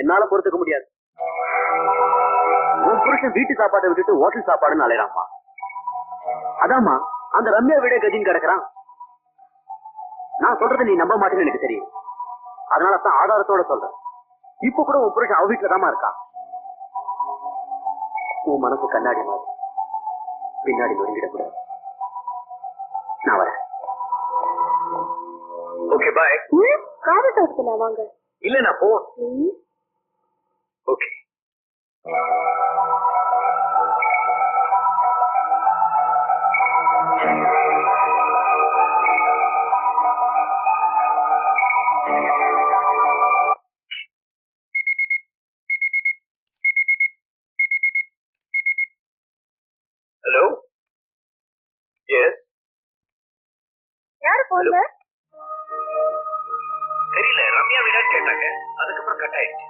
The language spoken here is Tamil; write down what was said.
என்னால பொறுத்துக்க முடியாது. உன் புருஷன் வீட்டு சாப்பாட்டை விட்டுட்டு ஹோட்டல் சாப்பாடுன்னு அலையறாம்மா அதாம்மா அந்த ரம்யா விட கதின்னு கிடக்குறான். நான் சொல்றதை நீ நம்ப மாட்டேன்னு எனக்கு தெரியும். அதனால தான் ஆதாரத்தோட சொல்றேன். இப்ப கூட உன் புருஷன் அவ வீட்டுல தாமா இருக்கான் உன் மனசு கண்ணாடி மாதிரி. பின்னாடி நொறுங்கிடக்கூடாது. நான் வரேன். ஓகே பாய் காரை தவிர்த்துனா வாங்க. இல்ல நான் போவோம். ம். ஓகே ஹலோ எஸ் யாரு போன்ல? கம்மியா விடான்னு கேட்டாங்க. அதுக்கப்புறம் கட் ஆயிடுச்சு.